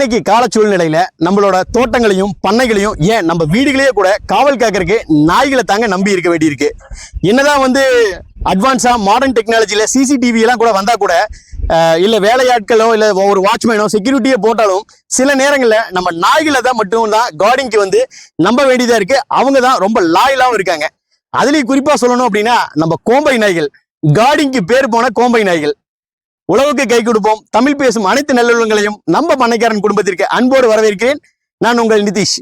இன்னைக்கு கால சூழ்நிலையில நம்மளோட தோட்டங்களையும் பண்ணைகளையும் ஏன் நம்ம வீடுகளையே கூட காவல் காக்கறதுக்கு நாய்களை தாங்க நம்பி இருக்க வேண்டியிருக்கு. என்னதான் வந்து அட்வான்ஸா மாடர்ன் டெக்னாலஜியில சிசிடிவி எல்லாம் கூட வந்தா கூட இல்லை இல்ல வேலையாட்களோ இல்லை ஒரு வாட்ச்மேனோ செக்யூரிட்டியை போட்டாலும் சில நேரங்களில் நம்ம நாய்களை தான் மட்டும் தான் கார்டிங்க்கு வந்து நம்ப வேண்டியதாக இருக்கு. அவங்க தான் ரொம்ப லாயலாகவும் இருக்காங்க. அதுலேயும் குறிப்பாக சொல்லணும் அப்படின்னா நம்ம கோம்பை நாய்கள் கார்டிங்க்கு பேர் போன கோம்பை நாய்கள். உழவுக்கு கை கொடுப்போம். தமிழ் பேசும் அனைத்து நல்லுள்ளங்களையும் நம்ம பண்ணைக்காரன் குடும்பத்திற்கு அன்போடு வரவேற்கிறேன். நான் உங்கள் நிதிஷ்.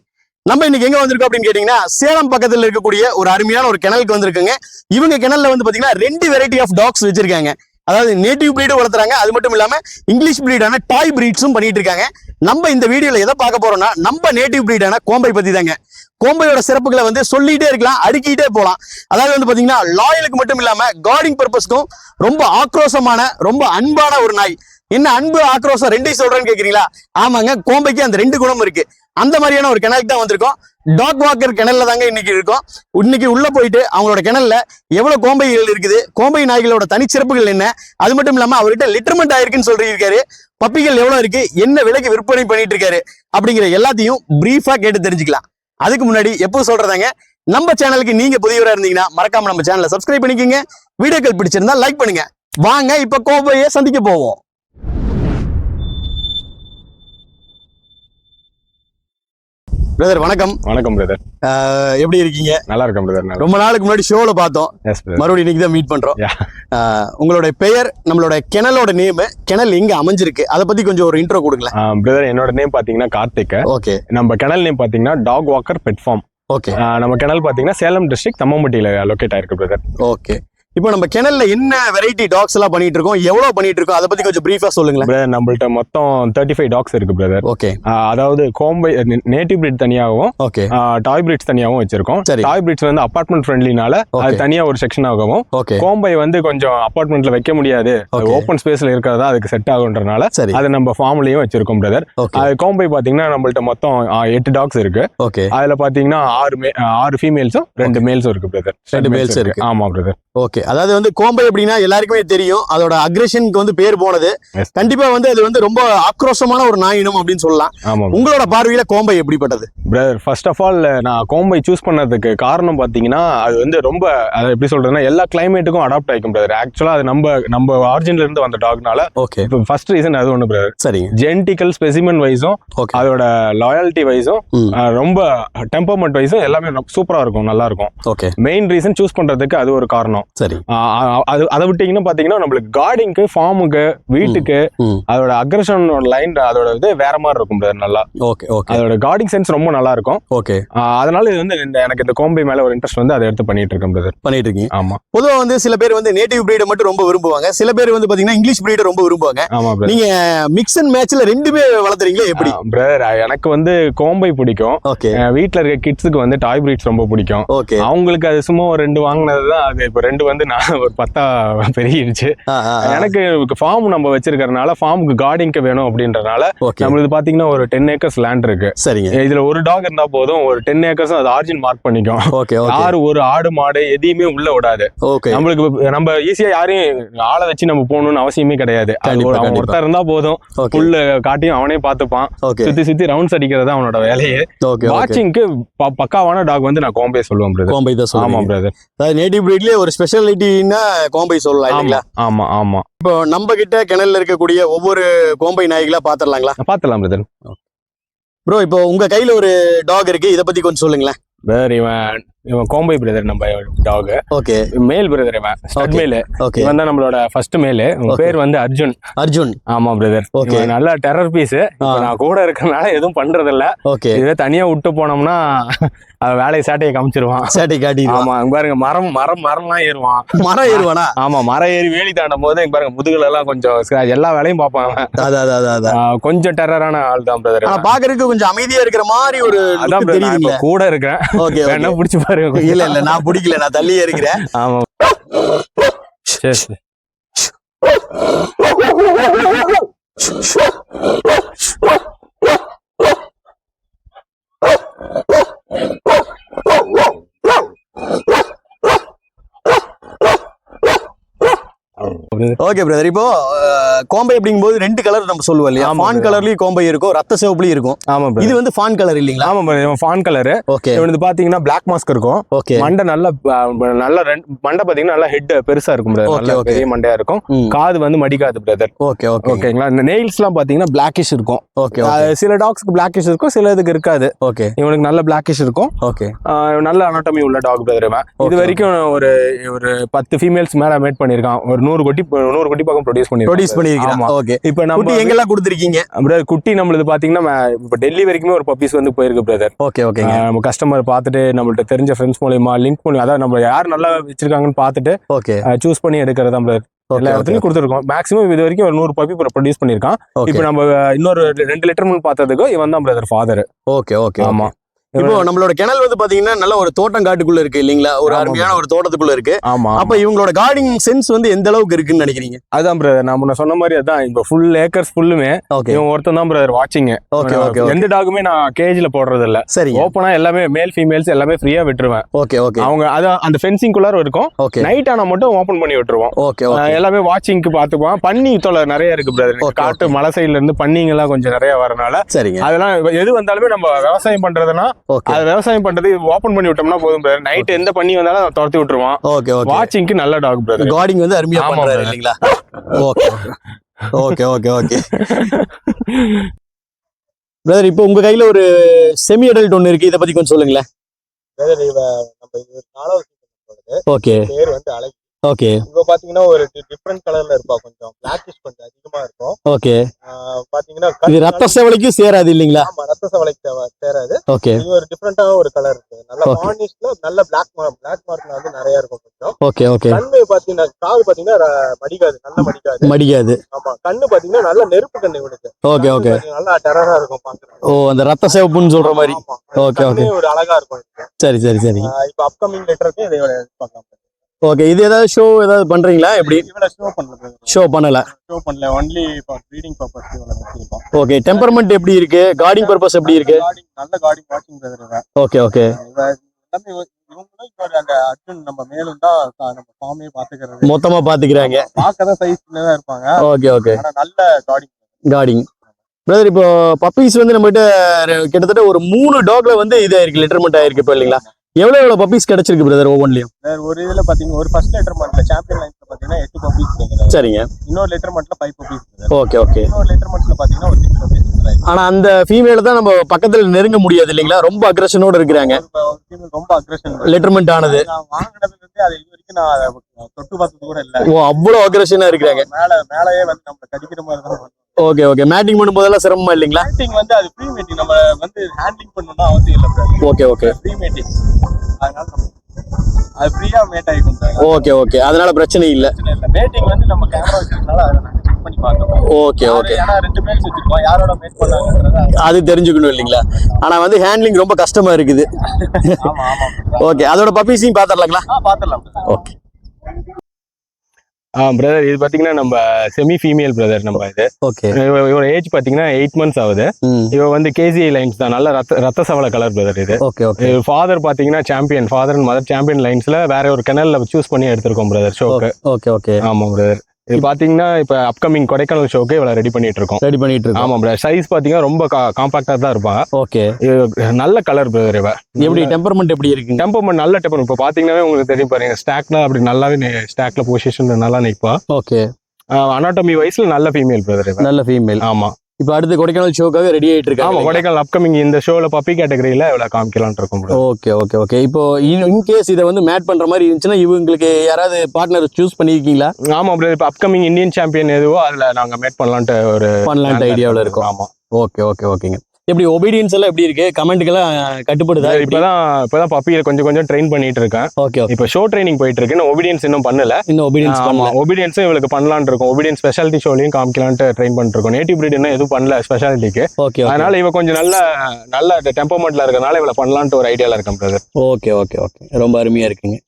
நம்ம இன்னைக்கு எங்க வந்திருக்கோம் அப்படின்னு கேட்டீங்கன்னா சேலம் பக்கத்துல இருக்கக்கூடிய ஒரு அருமையான ஒரு கிணலுக்கு வந்திருக்குங்க. இவங்க கிணல்ல வந்து பாத்தீங்கன்னா ரெண்டு வெரைட்டி ஆஃப் டாக்ஸ் வச்சிருக்காங்க. அதாவது நேட்டிவ் பிரீடும் வளர்த்துறாங்க. அது மட்டும் இல்லாம இங்கிலீஷ் பிரீடான டாய் பிரீட்ஸும் பண்ணிட்டு இருக்காங்க. நம்ம இந்த வீடியோல எதை பார்க்க போறோம்னா நம்ம நேட்டிவ் பிரீடான கோம்பை பத்தி தாங்க கோம்பையோட சிறப்புகளை வந்து சொல்லிட்டே இருக்கலாம் அடுக்கிட்டே போகலாம். அதாவது வந்து பாத்தீங்கன்னா லாயலுக்கு மட்டும் இல்லாம கார்டிங் பர்பஸ்க்கும் ரொம்ப ஆக்ரோஷமான ரொம்ப அன்பான ஒரு நாய். என்ன அன்பு ஆக்ரோஷம் ரெண்டையும் சொல்றேன்னு கேக்குறீங்களா? ஆமாங்க கோம்பைக்கு அந்த ரெண்டு குணம் இருக்கு. அந்த மாதிரியான ஒரு கிணலுக்கு தான் வந்திருக்கோம். டாக் வாக்கர் கிணல்ல தாங்க இன்னைக்கு இருக்கும். இன்னைக்கு உள்ள போயிட்டு அவங்களோட கிணல்ல எவ்வளவு கோம்பைகள் இருக்குது கோம்பை நாய்களோட தனிச்சிறப்புகள் என்ன? அது மட்டும் இல்லாம அவர்கிட்ட லிட்டர்மெண்ட் ஆயிருக்குன்னு சொல்லியிருக்காரு. பப்பிகள் எவ்வளவு இருக்கு? என்ன விலைக்கு விற்பனை பண்ணிட்டு இருக்காரு அப்படிங்கிற எல்லாத்தையும் பிரீஃபா கேட்டு தெரிஞ்சுக்கலாம். அதுக்கு முன்னாடி எப்போ சொல்றதாங்க நம்ம சேனலுக்கு நீங்க புதியவரா இருந்தீங்கன்னா மறக்காம நம்ம சேனலை சப்ஸ்கிரைப் பண்ணிக்கோங்க. வீடியோக்கள் பிடிச்சிருந்தா லைக் பண்ணுங்க. வாங்க இப்ப கோம்பையை சந்திக்க போவோம். பிரதர் வணக்கம். வணக்கம் பிரதர் எப்படி இருக்கீங்க? நல்லா இருக்கேன் பிரதர் ரொம்ப நாளுக்கு முன்னாடி ஷோல பார்த்தோம். மறுபடியும் இன்னைக்கு தான் மீட் பண்றோம். Yeah. அஹ் உங்களோட பெயர் நம்மளோட கிணலோட நேம் கிணல் எங்க அமைஞ்சிருக்கு? அதை பத்தி கொஞ்சம் ஒரு இன்ட்ரோ கொடுங்களேன். பிரதர் என்னோட நேம் பாத்தீங்கன்னா கார்த்திக். ஓகே நம்ம கிணல் நேம் பாத்தீங்கன்னா dog walker pet farm okay நம்ம கிணல் பாத்தீங்கன்னா சேலம் டிஸ்ட்ரிக்ட் தம்மம்பட்டியில லொக்கேட் ஆயிருக்கு பிரதர் ஓகே இப்போ நம்ம கிணல்ல என்ன வெரைட்டி டாக்ஸ் எல்லாம் பண்ணிட்டு இருக்கோம் எவ்வளவு பண்ணிட்டு இருக்கோம் அதை பத்தி கொஞ்சம் பிரீஃபா சொல்லுங்களேன். பிரதர் நம்மள்ட்ட மொத்தம் தேர்ட்டி ஃபைவ் டாக்ஸ் இருக்கு பிரதர் ஓகே அதாவது கோம்பை நேட்டிவ் பிரீட் தனியாகவும் ஓகே டாய் பிரீட்ஸ் தனியாகவும் வச்சிருக்கோம். சரி. டாய் பிரீட்ஸ் வந்து அபார்ட்மெண்ட் ஃப்ரெண்ட்லினால அது. தனியா ஒரு செக்ஷன் ஆகவும் கோம்பை வந்து கொஞ்சம் அபார்ட்மெண்ட்ல வைக்க முடியாது. ஓப்பன் ஸ்பேஸ்ல இருக்கிறதா அதுக்கு செட் ஆகுன்றனால சரி. அதை நம்ம ஃபார்ம்லயும் வச்சிருக்கோம் பிரதர் அது கோம்பை பாத்தீங்கன்னா நம்மள்ட்ட மொத்தம் எட்டு டாக்ஸ் இருக்கு. ஓகே அதுல பாத்தீங்கன்னா ஆறு ஆறு ஃபீமேல்ஸும் ரெண்டு மேல்ஸும் இருக்கு பிரதர் ரெண்டு males இருக்கு. ஆமா பிரதர் ஓகே அதாவது வந்து கோம்பை அப்படின்னா எல்லாருக்குமே தெரியும். அதோட அக்ரெஷனுக்கு வந்து பேர் போனது. கண்டிப்பா வந்து அது வந்து ரொம்ப ஆக்ரோஷமான ஒரு நாயினம் அப்படின்னு சொல்லலாம். உங்களோட பார்வையில கோம்பை எப்படிப்பட்டது? பிரதர் ஃபர்ஸ்ட் ஆஃப் ஆல் நான் கோம்பை சூஸ் பண்ணதுக்கு காரணம் பாத்தீங்கன்னா அது வந்து ரொம்ப அது எப்படி சொல்றதுன்னா எல்லா கிளைமேட்டுக்கும் அடாப்ட் ஆயிக்கும் பிரதர் ஆக்சுவலா அது நம்ம நம்ம ஆரிஜின்ல இருந்து வந்த டாக்னால ஓகே இப்போ ஃபர்ஸ்ட் ரீசன் அது ஒன்று பிரதர் சரிங்க. ஜெனட்டிக்கல் ஸ்பெசிமென் வைஸும் அதோட லாயல்ட்டி வைஸும். ரொம்ப டெம்பர்மெண்ட் வைஸும் எல்லாமே சூப்பரா இருக்கும் நல்லா இருக்கும். ஓகே மெயின் ரீசன் சூஸ் பண்றதுக்கு அது ஒரு காரணம். சரி. அது அதை விட்டீங்கன்னா பாத்தீங்கன்னா நம்மளுக்கு கார்டிங்க்கு ஃபார்முக்கு வீட்டுக்கு அதோட அக்ரஷனோட லைன் அதோட இது வேற மாதிரி இருக்கும் brother நல்லா. Okay okay. அதோட கார்டிங் சென்ஸ் ரொம்ப நல்லா இருக்கும். ஓகே. அதனால இது வந்து எனக்கு இந்த கோம்பை மேல ஒரு இன்ட்ரெஸ்ட் வந்து அதை எடுத்து பண்ணிட்டு இருக்கேன் பிரதர் பண்ணிட்டு இருக்கீங்க ஆமா. பொதுவா வந்து சில பேர் வந்து நேட்டிவ் பிரீடை மட்டும் ரொம்ப விரும்புவாங்க. சில பேர் வந்து பாத்தீங்கன்னா இங்கிலீஷ் பிரீடை ரொம்ப விரும்புவாங்க. ஆமா பிரதர் நீங்க மிக்ஸ் அண்ட் மேட்ச்ல ரெண்டுமே வளர்த்துறீங்களா எப்படி? பிரதர் எனக்கு வந்து கோம்பை பிடிக்கும். ஓகே. வீட்ல இருக்க கிட்ஸுக்கு வந்து டாய் பிரீட்ஸ் ரொம்ப பிடிக்கும். ஓகே. அவங்களுக்கு அது சும்மா ஒரு ரெண்டு வாங்கினது தான் அது இப்போ ரெண்டு வந்து நான் ஒரு பத்தா பெருகிடுச்சு எனக்கு ஃபார்ம் நம்ம வச்சிருக்கறனால ஃபார்முக்கு கார்டிங்க்கு வேணும் அப்படின்றனால நம்மளுக்கு பாத்தீங்கன்னா ஒரு டென் ஏக்கர்ஸ் லேண்ட் இருக்கு. சரிங்க. இதுல ஒரு டாக் இருந்தா போதும் ஒரு டென் ஏக்கர்ஸ் அது ஆர்ஜின் மார்க் பண்ணிக்கும். யாரு ஒரு ஆடு மாடு எதையுமே உள்ள விடாது. நம்மளுக்கு நம்ம ஈஸியா யாரையும் ஆளை வச்சு நம்ம போகணும்னு அவசியமே கிடையாது. அவன். ஒருத்தர் இருந்தா போதும். புல்லு காட்டியும் அவனே பார்த்துப்பான் ஓகே சுத்தி சுத்தி ரவுண்ட்ஸ் அடிக்கிறது அவனோட வேலையே. வாட்சிங்க்கு பக்காவான டாக் வந்து நான் கோம்பே சொல்லுவேன் கோம்பை தான் ஆமா பிரதர் நேட்டிவ் பிரீட்லயே ஒரு ஸ்பெஷாலிட்டின்னா கோம்பை சொல்லலாம் இல்லைங்களா? ஆமா ஆமா. இப்போ நம்ம கிட்ட கிணல்ல இருக்கக்கூடிய ஒவ்வொரு கோம்பை நாய்களா பாத்திரலாங்களா? பாத்துலாம் பிரதர் ப்ரோ இப்போ உங்க கையில ஒரு டாக் இருக்கு. இத பத்தி கொஞ்சம் சொல்லுங்களேன். பிரதர் இவன் இவன் கோம்பை பிரதர் நம்ம டாக் ஓகே மேல் பிரதர் இவன். ஸ்டட். மேல் ஓகே இவன் தான் நம்மளோட ஃபர்ஸ்ட் மேல் Okay. பேர் வந்து அர்ஜுன். அர்ஜுன். ஆமா பிரதர் Okay. நல்ல டெரர் பீஸ். நான் கூட இருக்கறனால எதுவும் பண்றது இல்ல ஓகே இதுவே தனியா விட்டு போனோம்னா வேலையை சாட்டையை காமிச்சிருவான். சேட்டை காட்டிடுவான். ஆமா பாருங்க மரம் மரம் மரம்லாம் ஏறுவான். மரம் ஏறுவானா? ஆமா மரம் ஏறி வேலி தாண்டும் போது இங்க பாருங்க முதுகுல எல்லாம் கொஞ்சம். எல்லா வேலையும் பார்ப்பான் கொஞ்சம் டெரரான ஆள் தான் பிரதர் பாக்குறதுக்கு கொஞ்சம் அமைதியா இருக்கிற மாதிரி ஒரு அதான் கூட இருக்கேன். ஓகே வேணா புடிச்சு பாருங்க இல்ல இல்ல நான் பிடிக்கல நான் தள்ளியே இருக்கிறேன் ஆமா. சரி சரி. ஓகே பிரதர் இப்போ கோம்பை அப்படிங்கும்போது ரெண்டு கலர் நம்ம சொல்லுவோம் இல்லையா? ஃபான். கலர்லயும் கோம்பை இருக்கும் ரத்த சிவப்புலயும் இருக்கும். ஆமா. இது வந்து ஃபான் கலர் இல்லைங்களா? ஆமா ஃபான் கலரு ஓகே இவனுக்கு பாத்தீங்கன்னா பிளாக் மாஸ்க் இருக்கும். ஓகே மண்டை நல்ல நல்ல மண்டை பாத்தீங்கன்னா நல்லா ஹெட் பெருசா இருக்கும். Okay, நல்ல. பெரிய மண்டையா இருக்கும். காது வந்து மடிக்காது பிரதர் ஓகே ஓகே ஓகேங்களா இந்த நெயில்ஸ் எல்லாம் பாத்தீங்கன்னா பிளாக்கிஷ் இருக்கும். ஓகே சில டாக்ஸ்க்கு பிளாக்கிஷ் இருக்கும் சில இதுக்கு இருக்காது. ஓகே இவனுக்கு நல்ல பிளாக்கிஷ் இருக்கும். ஓகே நல்ல அனாட்டமி உள்ள டாக் பிரதர் இது. வரைக்கும் ஒரு ஒரு பத்து ஃபீமேல்ஸ் மேல மேட் பண்ணிருக்கான் ஒரு நூறு குட்டி நூறு குட்டி பக்கம் ப்ரொடியூஸ் பண்ணி ப்ரொடியூஸ் பண்ணிருக்கீங்க ஆமா. ஓகே இப்போ குட்டி நம்ம எங்கெல்லாம் கொடுத்துருக்கீங்க? brother, குட்டி நம்மளது பாத்தீங்கன்னா இப்போ டெல்லி வரைக்குமே ஒரு பப்பீஸ் வந்து போயிருக்கு பிரதர் ஓகே ஓகேங்க நம்ம கஸ்டமர் பார்த்துட்டு நம்மள்ட்ட தெரிஞ்ச ஃப்ரெண்ட்ஸ் மூலியமா லிங்க் மூலியம் அதாவது நம்ம யார் நல்லா வச்சிருக்காங்கன்னு பார்த்துட்டு ஓகே சூஸ் பண்ணி எடுக்கிறது brother. எல்லா ஓகே இடத்துலயும் கொடுத்துருக்கோம். மேக்ஸிமம் இது வரைக்கும் ஒரு நூறு பப்பி ப்ரொடியூஸ் பண்ணிருக்கான் ஓகே இப்போ நம்ம இன்னொரு ரெண்டு லிட்டர் முன் பார்த்ததுக்கு இவன் தான் பிரதர் ஃபாதர் ஓகே ஓகே ஆமா. இப்போ நம்மளோட கிணல் வந்து பாத்தீங்கன்னா நல்ல ஒரு தோட்டம் காட்டுக்குள்ள இருக்கு இல்லீங்களா? ஒரு. அருமையான ஒரு தோட்டத்துக்குள்ள இருக்கு. ஆமா அப்ப இவங்களோட கார்டிங் சென்ஸ் வந்து எந்த அளவுக்கு இருக்குன்னு நினைக்கிறீங்க? அதான் பிரதர் நான் முன்ன சொன்ன மாதிரி அதான். இப்போ ஃபுல் ஏக்கர்ஸ் ஃபுல்லுமே ஓகே இவன் ஒருத்தன் தான் பிரதர் வாட்சிங் ஓகே ஓகே எந்த டாகுமே நான் கேஜ்ல போடுறது இல்ல சரிங்க. ஓப்பனா எல்லாமே மேல் ஃபீமேல்ஸ் எல்லாமே ஃப்ரீயா விட்டுருவேன். ஓகே ஓகே அவங்க அதான் அந்த ஃபென்சிங் குள்ளார இருக்கும். ஓகே நைட் ஆனா மட்டும் ஓபன் பண்ணி விட்டுருவோம். ஓகே எல்லாமே வாட்சிங்க்கு பாத்துக்குவான் பன்னி தொலை நிறைய இருக்கு பிரதர் காட்டு மலை சைடுல இருந்து பன்னிங்க எல்லாம் கொஞ்சம் நிறைய வரனால சரிங்க. அதெல்லாம் எது வந்தாலுமே நம்ம விவசாயம் பண்றதுன்னா அது விவசாயம் பண்றது ஓபன் பண்ணி விட்டோம்னா போதும் பிரதர் நைட் எந்த பண்ணி வந்தாலும் அதை துரத்தி விட்டுருவான் ஓகே ஓகே வாட்சிங்க்கு நல்ல டாக் பிரதர் கார்டிங் வந்து அருமையா பண்றாரு. இல்லீங்களா? Okay okay okay okay brother இப்போ உங்க கையில ஒரு செமி அடல்ட் ஒன்னு இருக்கு. இத பத்தி கொஞ்சம் சொல்லுங்களேன். பிரதர் இவ நம்ம இது நாலாவது ஓகே பேர் வந்து அழகி ஓகே இவ பாத்தீங்கன்னா ஒரு டிஃப்ரெண்ட் கலர்ல இருப்பா கொஞ்சம். பிளாக்கிஷ் கொஞ்சம் அதிகமா இருக்கும். ஓகே பாத்தீங்கன்னா இது ரத்த செவலைக்கும் சேராது இல்லீங்களா? ஆமா ரத்த சவலைக்கு சேராது. ஓகே இது ஒரு டிஃப்ரெண்டான ஒரு கலர் இருக்கு. நல்ல. வார்னிஷ்ல நல்ல பிளாக் பிளாக் மார்க் வந்து நிறைய இருக்கும் கொஞ்சம். ஓகே ஓகே கண்ணு பாத்தீங்கன்னா காது பாத்தீங்கன்னா மடிக்காது நல்ல மடிக்காது மடிக்காது ஆமா கண்ணு பாத்தீங்கன்னா நல்ல நெருப்பு கண்ணு இவனுக்கு. ஓகே ஓகே நல்லா டெரரா இருக்கும் பாக்குறது ஓ அந்த ரத்த சிவப்புன்னு சொல்ற மாதிரி. okay. கண்ணே ஒரு அழகா இருக்கும். சரி சரி சரி. இப்ப அப்கமிங் லெட்டருக்கு இதை பார்க்கலாம் ஓகே இது ஏதாவது ஷோ ஏதாவது பண்றீங்களா? எப்படி? ஷோ பண்ணல ஷோ பண்ணல. ஷோ பண்ணல. Only for breeding purpose okay temperament எப்படி இருக்கு? கார்டிங் பர்பஸ் எப்படி இருக்கு? நல்ல கார்டிங் வாட்சிங் பிரதர் ஓகே ஓகே எல்லாமே இவ- இவங்களும் இவர் அந்த அர்ஜுன் நம்ம மேலும் தான் நம்ம ஃபார்மே பாத்துக்கிறது மொத்தமா பாத்துக்கிறாங்க பார்க்க தான் சைஸ் இருப்பாங்க ஓகே ஓகே நல்ல கார்டிங் கார்டிங் பிரதர் இப்போ பப்பீஸ் வந்து நம்ம கிட்டத்தட்ட ஒரு மூணு டாக்ல வந்து இது ஆயிருக்கு லிட்டர்மெண்ட் ஆயிருக்கு இப்போ இல்லைங்களா? எவ்வளவு எவ்வளவு பப்பீஸ் கிடைச்சிருக்கு பிரதர் ஒவ்வொன்றிலையும்? ஒரு இதுல பாத்தீங்கன்னா ஒரு ஃபர்ஸ்ட் லெட்டர் மந்த்ல சாம்பியன் லைன்ஸ்ல பாத்தீங்கன்னா எட்டு பப்பீஸ் சரிங்க. இன்னொரு லெட்டர் மந்த்ல ஃபைவ் பப்பீஸ் ஓகே ஓகே இன்னொரு லெட்டர் மந்த்ல பாத்தீங்கன்னா ஒரு சிக்ஸ் பப்பீஸ் ஆனா அந்த ஃபீமேல தான் நம்ம பக்கத்துல நெருங்க முடியாது இல்லைங்களா? ரொம்ப அக்ரஷனோட இருக்கிறாங்க. ரொம்ப அக்ரெஷன் லிட்டர்மெண்ட் ஆனது. வாங்கினதுல இருந்து அது இது வரைக்கும் நான் தொட்டு பார்த்தது கூட இல்ல. ஓ அவ்வளவு அக்ரஷனா இருக்கிறாங்க. மேல மேலயே வந்து நம்ம கடிக்கிற மாதிரி தான். ஓகே ஓகே மேட்டிங் பண்ணும்போதெல்லாம் சிரமமா இல்லைங்களா? Mating வந்து அது ஃப்ரீ மீட்டிங் நம்ம வந்து ஹேண்ட்லிங் பண்ணணும்னா அவசியம் இல்லை ஓகே ஓகே ஃப்ரீ மீட்டிங் அதனால அது ஃப்ரீயா மேட் ஆகிக்கும் சார் ஓகே ஓகே அதனால பிரச்சனை இல்ல. மேட்டிங் வந்து நம்ம கேமரா வச்சிருக்கனால அதை நாங்கள் செக் பண்ணி பார்த்தோம் ஓகே ஓகே ஏன்னா ரெண்டு பேர் வச்சிருக்கோம். யாரோட மேட் பண்ணாங்கன்றத அது தெரிஞ்சுக்கணும் இல்லைங்களா? ஆனா வந்து ஹேண்ட்லிங் ரொம்ப கஷ்டமா இருக்குது. ஓகே அதோட பப்பீஸையும் பாத்திரலாங்களா ஆ பாத்துடலாம் ஓகே பிரதர் இது பாத்தீங்கன்னா நம்ம செமி ஃபீமேல் பிரதர் நம்ம இது. ஓகே இவ- இவரோட ஏஜ் பாத்தீங்கன்னா எயிட் மந்த்ஸ் ஆகுது. இவ வந்து கேசிஐ லைன்ஸ் தான். நல்ல ரத்த ரத்த சவள கலர் பிரதர் இது ஓகே ஓகே ஃபாதர் பாத்தீங்கன்னா champion father and mother champion லைன்ஸ்ல வேற ஒரு கெனல்ல சூஸ் பண்ணி எடுத்திருக்கோம் பிரதர் ஷோக்கு ஓகே ஓகே ஆமா பிரதர் இது பாத்தீங்கன்னா இப்ப அப்கமிங் கொடைக்கானல் ஷோக்கு இவ்வளவு ரெடி பண்ணிட்டு இருக்கோம் ரெடி பண்ணிட்டு இருக்கோம் ஆமா பிரதர் சைஸ் பாத்தீங்கன்னா ரொம்ப காம்பாக்டா தான் இருப்பாங்க ஓகே நல்ல கலர் பிரதர் இவ. எப்படி டெம்பர்மெண்ட் எப்படி இருக்குங்க டெம்பர்மெண்ட் நல்ல டெம்பர் இப்போ பாத்தீங்கன்னாவே உங்களுக்கு தெரியும் பாருங்க ஸ்டாக்ல அப்படி நல்லாவே ஸ்டாக்ல பொசிஷன் நல்லா நிற்பா ஓகே அனாட்டமி வயசுல நல்ல ஃபீமேல் பிரதர் நல்ல ஃபீமேல் ஆமா. இப்போ அடுத்து கொடைக்கானல் ஷோக்காக ரெடி ஆயிட்டு ஆமா இருக்காங்க கொடைக்கானல் அப்கமிங் இந்த ஷோல பப்பி கேட்டகரியில இவ்வளவு காமிக்கலாம்னு இருக்கும். ஓகே ஓகே ஓகே இப்போ இன் கேஸ் இதை வந்து மேட் பண்ற மாதிரி இருந்துச்சுன்னா இவங்களுக்கு யாராவது பார்ட்னர் சூஸ் பண்ணியிருக்கீங்களா ஆமா ப்ரோ இப்போ அப்கமிங் இந்தியன் சாம்பியன் எதுவோ அதுல நாங்க மேட் பண்ணலான்ட்டு ஒரு பண்ணலான்ட்டு ஐடியாவில் இருக்கும். ஆமா. ஓகே ஓகே ஓகேங்க எப்படி ஒபீடியன்ஸ் எல்லாம் எப்படி இருக்கு? கமெண்ட்டுக்கெல்லாம் கட்டுப்படுதா? இப்பதான் இப்பதான் பப்பியை கொஞ்சம் கொஞ்சம் ட்ரெயின் பண்ணிட்டு இருக்கேன். ஓகே இப்போ ஷோ ட்ரைனிங் போயிட்டு இருக்கு. இன்னும் ஒபீடியன்ஸ் இன்னும் பண்ணல. இன்னும் ஒபீடியன்ஸ் ஆமா பண்ணல. ஒபீடியன்ஸும் இவளுக்கு பண்ணலாம்னு இருக்கும். ஒபீடியன்ஸ் ஸ்பெஷாலிட்டி ஷோலையும் காமிக்கலான்ட்டு ட்ரெயின் பண்ணிட்டு இருக்கோம். நேட்டிவ் பிரீட் இன்னும் எதுவும் பண்ணல ஸ்பெஷாலிட்டிக்கு ஓகே ஓகே அதனால இவ கொஞ்சம் நல்ல நல்ல டெம்பர்மெண்ட்ல இருக்கறனால இவள பண்ணலான்ட்டு ஒரு ஐடியால இருக்கேன் பிரதர் ஓகே ஓகே ஓகே ரொம்ப அருமையா இருக்குங்க.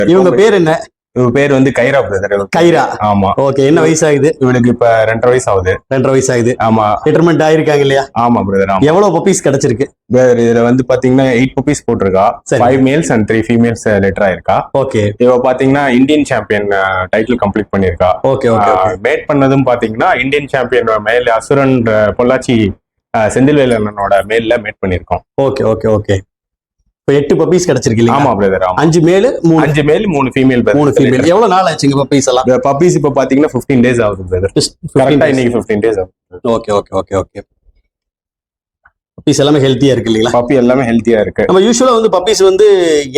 இவங்க பேர் என்ன? இவ பேர் வந்து கைரா பிரதர் கைரா. ஆமா. ஓகே என்ன வயசு ஆகுது இவளுக்கு இப்ப ரெண்டரை வயசு ஆகுது ரெண்டரை வயசு ஆகுது ஆமா. ரிட்டர்மெண்ட் ஆயிருக்காங்க இல்லையா? ஆமா பிரதர் எவ்வளவு பப்பீஸ் கிடைச்சிருக்கு? brother, இதுல வந்து பாத்தீங்கன்னா எயிட் பப்பீஸ் போட்டிருக்கா. Five males and three females litter ஆயிருக்கா. ஓகே. இவ பாத்தீங்கன்னா இந்தியன் சாம்பியன் டைட்டில் கம்ப்ளீட் பண்ணிருக்கா ஓகே ஓகே மேட் பண்ணதும் பாத்தீங்கன்னா Indian champion male Asuran Pollachi அஹ், செந்தில்வேலனோட மேல்ல மேட் பண்ணிருக்கோம் ஓகே ஓகே ஓகே. இப்போ எட்டு பப்பீஸ் கிடைச்சிருக்கு இல்லையா ஆமா பிரதர் அஞ்சு மேலு மூணு அஞ்சு மேல் மூணு ஃபீமேல் மூணு ஃபீமேல் எவ்வளவு நாள் ஆச்சுங்க பப்பீஸ் எல்லாம்? பப்பீஸ் இப்ப பாத்தீங்கன்னா 15 டேஸ் ஆகுது பிரதர் கரெக்டா இன்னைக்கு 15 டேஸ் ஆகுது okay okay okay okay puppies எல்லாமே ஹெல்த்தியா இருக்கு இல்லைங்களா? பப்பி எல்லாமே ஹெல்த்தியா இருக்கு. நம்ம யூஸ்வலா வந்து பப்பீஸ் வந்து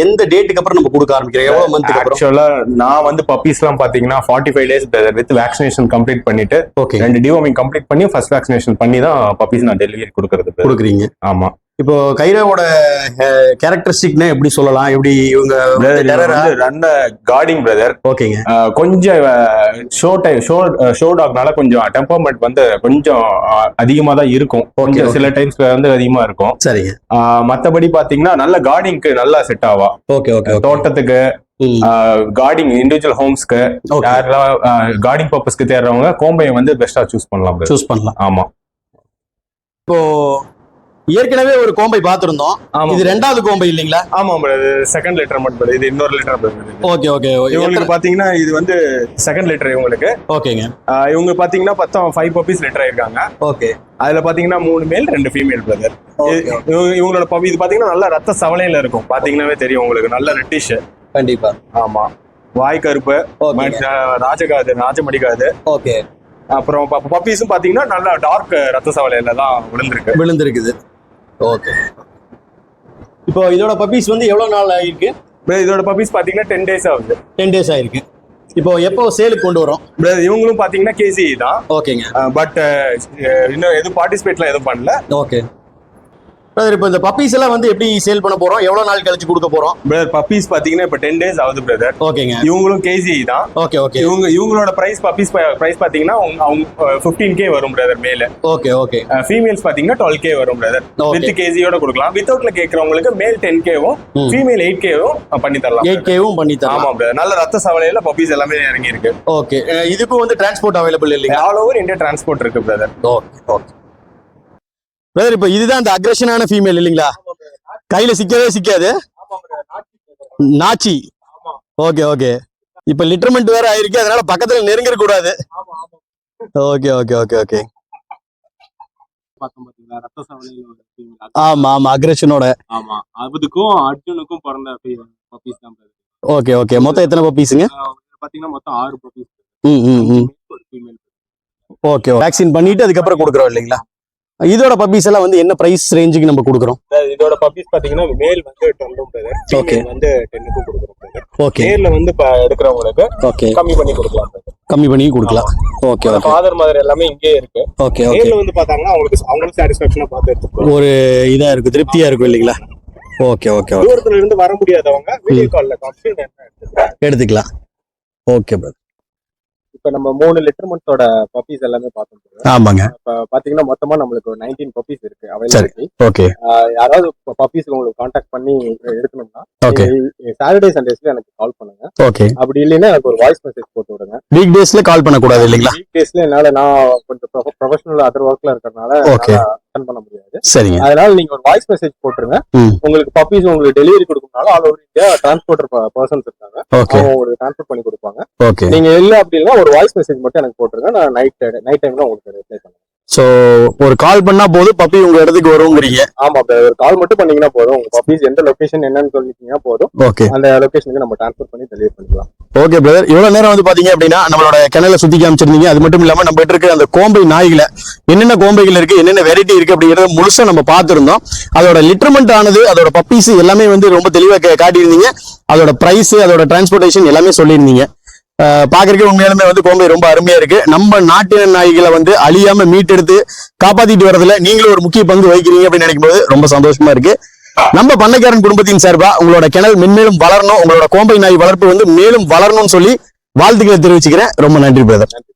எந்த டேட்டுக்கு அப்புறம் நம்ம கொடுக்க ஆரம்பிக்கிறோம்? எவ்வளவு அப்புறம்? ஆக்சுவலா நான் வந்து பப்பீஸ் எல்லாம் பாத்தீங்கன்னா forty five days with vaccination complete பண்ணிட்டு ஓகே ரெண்டு டிவோமிங் கம்ப்ளீட் பண்ணி ஃபர்ஸ்ட் வேக்சினேஷன் பண்ணி தான் பப்பீஸ் நான் டெலிவரி கொடுக்கறது. கொடுக்குறீங்க. ஆமா. இப்போ கைராவோட கேரக்டரிஸ்டிக்னா எப்படி சொல்லலாம்? எப்படி இவங்க நல்ல கார்டிங் பிரதர் ஓகேங்க கொஞ்சம் ஷோ டைம் ஷோ ஷோ டாக்னால கொஞ்சம் டெம்பர்மெண்ட் வந்து கொஞ்சம் அதிகமா தான் இருக்கும். கொஞ்சம். சில டைம்ஸ்ல வந்து அதிகமா இருக்கும். சரிங்க. மத்தபடி பாத்தீங்கன்னா நல்ல கார்டிங்க்கு நல்லா செட் ஆவா. ஓகே ஓகே தோட்டத்துக்கு கார்டிங் இண்டிவிஜுவல் ஹோம்ஸ்க்கு யாரெல்லாம் கார்டிங் பர்பஸ்க்கு தேடுறவங்க கோம்பையை வந்து பெஸ்டா சூஸ் பண்ணலாம். சூஸ் பண்ணலாம். ஆமா. இப்போ ஏற்கனவே ஒரு கோம்பை பார்த்திருந்தோம். இது ரெண்டாவது கோம்பை இல்லைங்களா? ஆமா பிரதர் செகண்ட் லெட்டர் மட்டும் இது இன்னொரு லெட்டர் ஓகே ஓகே. இவங்களுக்கு பாத்தீங்கன்னா இது வந்து செகண்ட் லெட்டர் இவங்களுக்கு. ஓகேங்க. இவங்க பாத்தீங்கன்னா பத்தம் ஃபைவ் பப்பீஸ் லெட்டர் ஆயிருக்காங்க. ஓகே. அதுல பாத்தீங்கன்னா மூணு மேல் ரெண்டு ஃபீமேல் பிரதர் இவங்களோட பப்பி இது பாத்தீங்கன்னா நல்ல ரத்த சவலையில இருக்கும். பாத்தீங்கன்னாவே தெரியும் உங்களுக்கு. நல்ல ரெட்டிஷ் கண்டிப்பா. ஆமா. வாய் கருப்பு ராஜகாது ராஜமடிகாது ஓகே. அப்புறம் பப்பீஸும் பாத்தீங்கன்னா நல்ல டார்க் ரத்த சவலையில தான் விழுந்திருக்கு. விழுந்திருக்குது. ஓகே இப்போ இதோட பப்பீஸ் வந்து எவ்வளவு நாள் ஆயிருக்கு? Brother, இதோட பப்பீஸ் பாத்தீங்கன்னா டென் டேஸ் ஆகுது. டென் டேஸ் ஆயிருக்கு. இப்போ எப்போ சேலுக்கு கொண்டு வரோம்? இவங்களும் பாத்தீங்கன்னா கேசி தான். ஓகேங்க பட் இன்னும் எதுவும் பார்ட்டிசிபேட்லாம் எதுவும் பண்ணல. ஓகே பிரதர் இப்போ இந்த பப்பீஸ் எல்லாம் வந்து எப்படி சேல் பண்ண போறோம்? எவ்வளவு நாள் கழிச்சு கொடுக்க போறோம்? பிரதர் பப்பீஸ் பாத்தீங்கன்னா இப்ப டென் டேஸ் ஆகுது பிரதர் ஓகேங்க இவங்களும் கேசி தான். ஓகே ஓகே இவங்க இவங்களோட பிரைஸ் பப்பீஸ் பிரைஸ் பாத்தீங்கன்னா அவங்க- ஃபிஃப்டீன் கே வரும் பிரதர் மேல. ஓகே ஓகே ஃபீமேல்ஸ் பாத்தீங்கன்னா டுவெல் கே வரும் பிரதர் வித் கேஜியோட கொடுக்கலாம். வித்தவுட்ல கேக்குறவங்களுக்கு மேல் டென் கேவும். ஃபீமேல் எயிட் கேவும் பண்ணி தரலாம் எயிட் கேவும் பண்ணி தரலாம். ஆமா பிரதர் நல்ல ரத்த சவலையில பப்பீஸ் எல்லாமே இறங்கி இருக்கு ஓகே இதுக்கும் வந்து டிரான்ஸ்போர்ட் அவைலபிள் இல்லைங்க ஆல் ஓவர் இந்தியா டிரான்ஸ்போர்ட் இருக்கு பிரதர் ஓகே ஓகே பிரதர் இப்போ இதுதான் அந்த அக்ரஷனான ஃபீமேல் இல்லைங்களா? கையில சிக்கவே சிக்காது. நாச்சி ஓகே ஓகே இப்போ லிட்டர்மெண்ட் வேற ஆயிருக்கு அதனால பக்கத்துல நெருங்கிட கூடாது. Okay okay okay okay. ஆமா ஆமா அக்ரஷனோட ஆமா. அதுக்கும் அர்ஜுனுக்கும் பிறந்த பப்பீஸ் தான். ஓகே ஓகே மொத்தம் எத்தனை பப்பீஸுங்க பாத்தீங்கன்னா மொத்தம் ஆறு பப்பீஸ் ம் ம் ஓகே வேக்சின் பண்ணிட்டு அதுக்கப்புறம் கொடுக்குறோம் இல்லைங்களா? இதோட பப்பீஸ் எல்லாம் வந்து என்ன பிரைஸ் ரேஞ்சுக்கு நம்ம கொடுக்குறோம்? இதோட பப்பீஸ் பாத்தீங்கன்னா மேல் வந்து பிரதர் Okay. வந்து டென்னுக்கும் கொடுக்குறோம். ஓகே நேர்ல வந்து எடுக்கிறவங்களுக்கு ஓகே கம்மி பண்ணி கொடுக்கலாம். கம்மி பண்ணி கொடுக்கலாம். ஓகே ஓகே ஃபாதர் மதர் எல்லாமே இங்கே இருக்கு. ஓகே ஓகே வந்து பாத்தாங்கன்னா அவங்களுக்கு அவங்களுக்கு சாட்டிஸ்பாக்சனா பார்த்து ஒரு இதா இருக்கும் திருப்தியா இருக்கும் இல்லைங்களா? ஓகே ஓகே ஓகே தூரத்துல இருந்து வர முடியாதவங்க வீடியோ கால்ல எடுத்துக்கலாம். ஓகே பிரதர் இப்ப நம்ம மூணு லிட்டர்மெண்ட்டோட பப்பீஸ் எல்லாமே பார்த்தோம். ஆமாங்க. இப்ப பாத்தீங்கன்னா மொத்தமா நம்மளுக்கு ஒரு நைன்டீன் பப்பீஸ் இருக்கு அவைலபிலிட்டி ஓகே யாராவது பப்பீஸ் உங்களுக்கு காண்டாக்ட் பண்ணி எடுக்கணும்னா ஓகே சாட்டர்டே சண்டேஸ்ல எனக்கு கால் பண்ணுங்க. ஓகே அப்படி இல்லைன்னா எனக்கு ஒரு வாய்ஸ் மெசேஜ் போட்டு விடுங்க. வீக் டேஸ்ல கால் பண்ணக்கூடாது இல்லைங்களா? வீக் டேஸ்ல என்னால நான் கொஞ்சம் ப்ரொஃபஷனல் அதர் ஒர்க்ல இருக்கறனால Okay. அட்டன் பண்ண முடியாது. சரிங்க. அதனால நீங்க ஒரு வாய்ஸ் மெசேஜ் போட்டுருங்க. உங்களுக்கு பப்பீஸ் உங்களுக்கு delivery கொடுக்கணும்னாலும் all over India transporter persons இருக்காங்க. அவங்க உங்களுக்கு டிரான்ஸ்போர்ட் பண்ணி கொடுப்பாங்க. ஓகே நீங்க இல்ல அப்படின்னா ஒரு வாய்ஸ் மெசேஜ் மட்டும் எனக்கு போட்டுருங்க. நான் நைட் நைட் டைம்ல உங்களுக்கு ரிப்ளை பண்ணுவேன் ஸோ ஒரு கால் பண்ணா போதும் பப்பி உங்க இடத்துக்கு வருங்கிறீங்க. ஆமா. ஒரு கால் மட்டும் பண்ணீங்கன்னா போதும். உங்க பப்பீஸ் எந்த லொகேஷன் என்னன்னு சொல்லிட்டீங்கன்னா போதும். ஓகே அந்த லொகேஷனுக்கு நம்ம டிரான்ஸ்பர் பண்ணி டெலிவரி பண்ணிக்கலாம். ஓகே பிரதர் இவ்வளவு நேரம் வந்து பாத்தீங்க அப்படின்னா நம்மளோட கிணல சுத்தி காமிச்சிருந்தீங்க. அது மட்டும் இல்லாம நம்ம கிட்ட இருக்க அந்த கோம்பை நாய்களை என்னென்ன கோம்பைகள் இருக்கு என்னென்ன வெரைட்டி இருக்கு அப்படிங்கறத முழுசா நம்ம பார்த்திருந்தோம். அதோட லிட்டர்மெண்ட் ஆனது அதோட பப்பீஸ் எல்லாமே வந்து ரொம்ப தெளிவா காட்டியிருந்தீங்க. அதோட பிரைஸ் அதோட டிரான்ஸ்போர்டேஷன் எல்லாமே சொல்லியிருந்தீங்க. பாக்குறதுக்கு உண்மையாலுமே வந்து கோம்பை ரொம்ப அருமையா இருக்கு. நம்ம நாட்டின நாய்களை வந்து அழியாம மீட்டெடுத்து காப்பாத்திட்டு வரதுல நீங்களும் ஒரு முக்கிய பங்கு வகிக்கிறீங்க அப்படின்னு நினைக்கும் போது ரொம்ப சந்தோஷமா இருக்கு. நம்ம பண்ணைக்காரன் குடும்பத்தின் சார்பா உங்களோட கிணல் மென்மேலும் வளரணும் உங்களோட கோம்பை நாய் வளர்ப்பு வந்து மேலும் வளரணும்னு சொல்லி வாழ்த்துக்களை தெரிவிச்சுக்கிறேன். ரொம்ப நன்றி பிரதர்